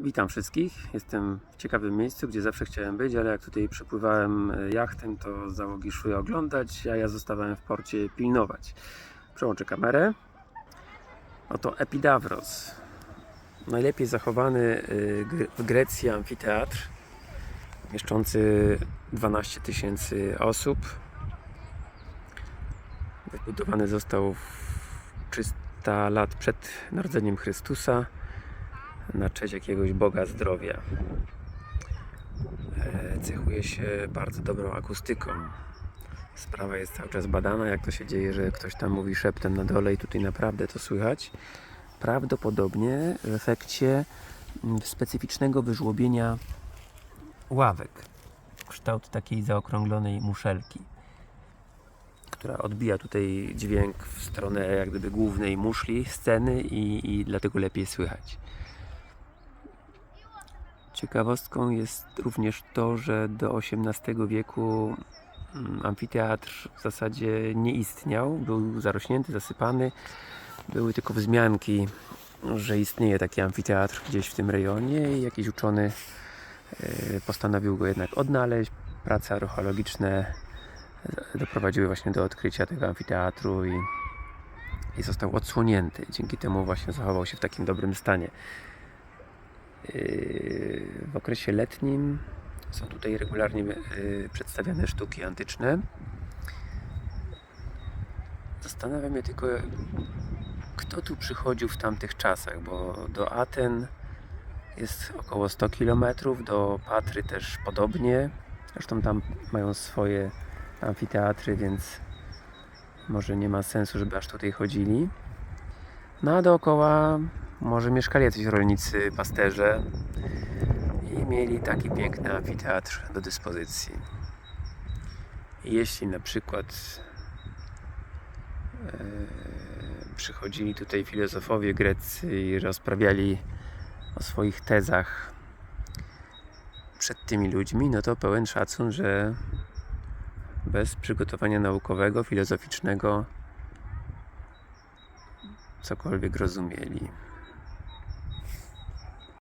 Witam wszystkich. Jestem w ciekawym miejscu, gdzie zawsze chciałem być, ale jak tutaj przepływałem e, jachtem, to załogi szły oglądać, a ja zostawałem w porcie pilnować. Przełączę kamerę. Oto Epidavros. Najlepiej zachowany e, w Grecji amfiteatr, mieszczący 12 tysięcy osób. Wybudowany został w 300 lat przed narodzeniem Chrystusa na cześć jakiegoś Boga zdrowia. E, Cechuje się bardzo dobrą akustyką. Sprawa jest cały czas badana, jak to się dzieje, że ktoś tam mówi szeptem na dole i tutaj naprawdę to słychać. Prawdopodobnie w efekcie mm, specyficznego wyżłobienia ławek. Kształt takiej zaokrąglonej muszelki, która odbija tutaj dźwięk w stronę jak gdyby głównej muszli, sceny i, i dlatego lepiej słychać. Ciekawostką jest również to, że do XVIII wieku mm, amfiteatr w zasadzie nie istniał. Był zarośnięty, zasypany. Były tylko wzmianki, że istnieje taki amfiteatr gdzieś w tym rejonie i jakiś uczony e, postanowił go jednak odnaleźć. Prace archeologiczne e, doprowadziły właśnie do odkrycia tego amfiteatru i, i został odsłonięty. Dzięki temu właśnie zachował się w takim dobrym stanie. W okresie letnim są tutaj regularnie yy, przedstawiane sztuki antyczne. Zastanawiam się tylko, kto tu przychodził w tamtych czasach, bo do Aten jest około 100 km, do Patry też podobnie. Zresztą tam mają swoje amfiteatry, więc może nie ma sensu, żeby aż tutaj chodzili. No a dookoła może mieszkali jacyś rolnicy, pasterze i mieli taki piękny amfiteatr do dyspozycji. Jeśli na przykład e, przychodzili tutaj filozofowie greccy i rozprawiali o swoich tezach przed tymi ludźmi, no to pełen szacun, że bez przygotowania naukowego, filozoficznego cokolwiek rozumieli.